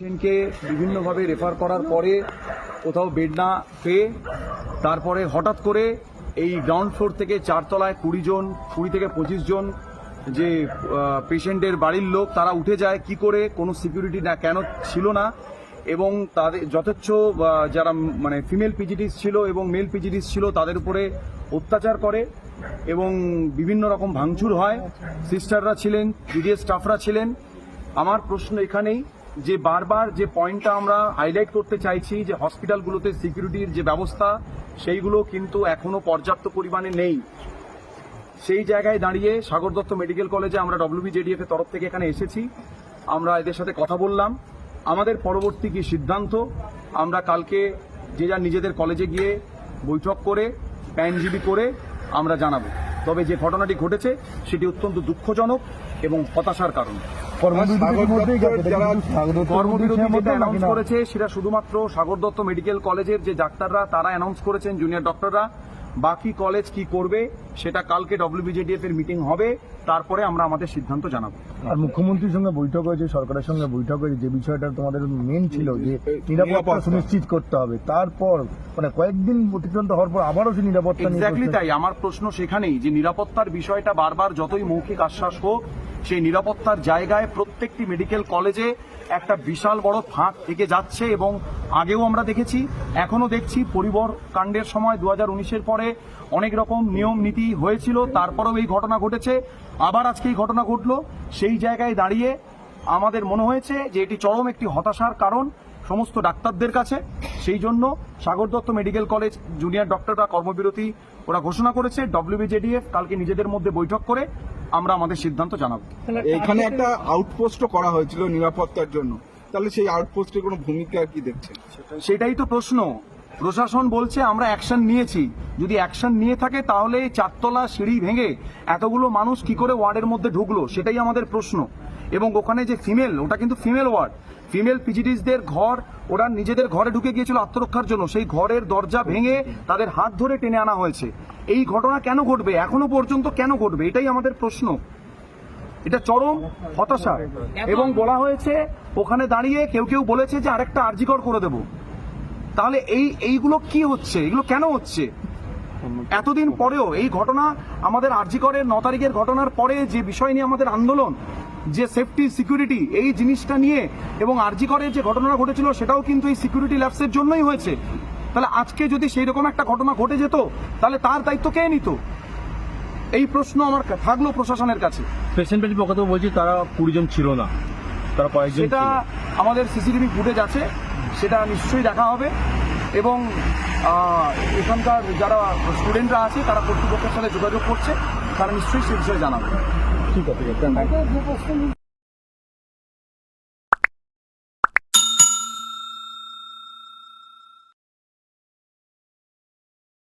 পেশেন্টকে বিভিন্নভাবে রেফার করার পরে কোথাও বেড না পেয়ে তারপরে হঠাৎ করে এই গ্রাউন্ড ফ্লোর থেকে চারতলায় কুড়ি জন, কুড়ি থেকে পঁচিশ জন যে পেশেন্টের বাড়ির লোক, তারা উঠে যায়, কি করে, কোনো সিকিউরিটি না, কেন ছিল না এবং তাদের যথেচ্ছ যারা মানে ফিমেল পিজিডিস ছিল এবং মেল পিজিডিস ছিল, তাদের উপরে অত্যাচার করে এবং বিভিন্ন রকম ভাঙচুর হয়। সিস্টাররা ছিলেন জিডিএস স্টাফরা ছিলেন। আমার প্রশ্ন এখানেই যে বারবার যে পয়েন্টটা আমরা হাইলাইট করতে চাইছি যে হসপিটালগুলোতে সিকিউরিটির যে ব্যবস্থা, সেইগুলো কিন্তু এখনও পর্যাপ্ত পরিমাণে নেই। সেই জায়গায় দাঁড়িয়ে সাগর দত্ত মেডিকেল কলেজে আমরা ডব্লিউবিজেডিএফ এর তরফ থেকে এখানে এসেছি। আমরা এদের সাথে কথা বললাম। আমাদের পরবর্তী কি সিদ্ধান্ত? আমরা কালকে যে যার নিজেদের কলেজে গিয়ে বৈঠক করে প্যানজিবি করে আমরা জানাব। তবে যে ঘটনাটি ঘটেছে, সেটি অত্যন্ত দুঃখজনক এবং হতাশার কারণ। অ্যানাউন্স করেছে সেটা শুধুমাত্র সাগর দত্ত মেডিকেল কলেজের যে ডাক্তাররা তারা অ্যানাউন্স করেছেন জুনিয়র ডক্টররা বাকি কলেজ কি করবে সেটা কালকে ডব্লিউবিজেডিএফ এর মিটিং হবে তারপরে আমরা আমাদের সিদ্ধান্ত জানাব। আর মুখ্যমন্ত্রীর সঙ্গে বৈঠক হয়েছে সরকারের সঙ্গে বৈঠক হয়েছে যে বিষয়টা তোমাদের মেন ছিল যে নিরাপত্তা নিরাপত্তা। সুনিশ্চিত করতে হবে। তারপর মানে কয়েকদিন অতিক্রান্ত হওয়ার পর আবারও সেই নিরাপত্তা এক্স্যাক্টলি তাই আমার প্রশ্ন সেখানেই যে নিরাপত্তার বিষয়টা বারবার যতই মৌখিক আশ্বাস হোক সেই নিরাপত্তার জায়গায় প্রত্যেকটি মেডিকেল কলেজে একটা বিশাল বড় ফাঁক থেকে যাচ্ছে এবং আগেও আমরা দেখেছি এখনও দেখছি পরিবর কাণ্ডের সময় দু হাজার পরে অনেক রকম নিয়ম নীতি হয়েছিল, তারপরেও এই ঘটনা ঘটেছে। আবার আজকে এই ঘটনা ঘটলো, সেই জায়গায় দাঁড়িয়ে আমাদের মনে হয়েছে যে এটি চরম একটি হতাশার কারণ সমস্ত ডাক্তারদের কাছে। সেই জন্য Sagar Dutta medical college junior ডক্টররা কর্মবিরতি ওরা ঘোষণা করেছে ডব্লিউবিজেডিএফ কালকে নিজেদের মধ্যে বৈঠক করে আমরা আমাদের সিদ্ধান্ত জানাব। এখানে একটা আউটপোস্টও করা হয়েছিল নিরাপত্তার জন্য। তাহলে সেই আউটপোস্টের কোনো ভূমিকা কি দেখছেন? সেটাই তো প্রশ্ন। প্রশাসন বলছে আমরা অ্যাকশন নিয়েছি। যদি অ্যাকশন নিয়ে থাকে, তাহলে চারতলা সিঁড়ি ভেঙে এতগুলো মানুষ কি করে ওয়ার্ডের মধ্যে ঢুকলো? সেটাই আমাদের প্রশ্ন। এবং ওখানে যে ফিমেল ওটা কিন্তু ফিমেল ওয়ার্ড। ফিমেল পিজিডিসদের ঘর, ওরা নিজেদের ঘরে ঢুকে গিয়েছিল আত্মরক্ষার জন্য। সেই ঘরের দরজা ভেঙে তাদের হাত ধরে টেনে আনা হয়েছে। এই ঘটনা কেন ঘটবে? এখনও পর্যন্ত কেন ঘটবে? এটাই আমাদের প্রশ্ন। এটা চরম হতাশা। এবং বলা হয়েছে, ওখানে দাঁড়িয়ে কেউ কেউ বলেছে যে আরেকটা আর্জিকর করে দেব। তাহলে এই, এইগুলো কি হচ্ছে? এগুলো কেন হচ্ছে? এতদিন পরেও এই ঘটনা আমাদের আরজিকরের ন তারিখের ঘটনার পরে যে বিষয় নিয়ে আমাদের আন্দোলন যে সেফটি সিকিউরিটি এই জিনিসটা নিয়ে এবং আরজিকরের যে ঘটনা ঘটেছিল সেটাও কিন্তু এই সিকিউরিটি ল্যাবসের জন্যই হয়েছে। তাহলে আজকে যদি সেই রকম একটা ঘটনা ঘটে যেত তাহলে তার দায়িত্ব কে নিত? এই প্রশ্ন আমার থাকল প্রশাসনের কাছে। পেশেন্ট পেটি পক্ষ বলছি তারা কুড়ি জন ছিল না। তারা কয়েকজন সেটা। আমাদের সিসিটিভি ফুটেজ আছে। সেটা নিশ্চয়ই দেখা হবে। এবং এখানকার যারা স্টুডেন্টরা আছে, তারা কর্তৃপক্ষের সাথে যোগাযোগ করছে। তারা নিশ্চয়ই সে বিষয়ে জানাবে। ঠিক আছে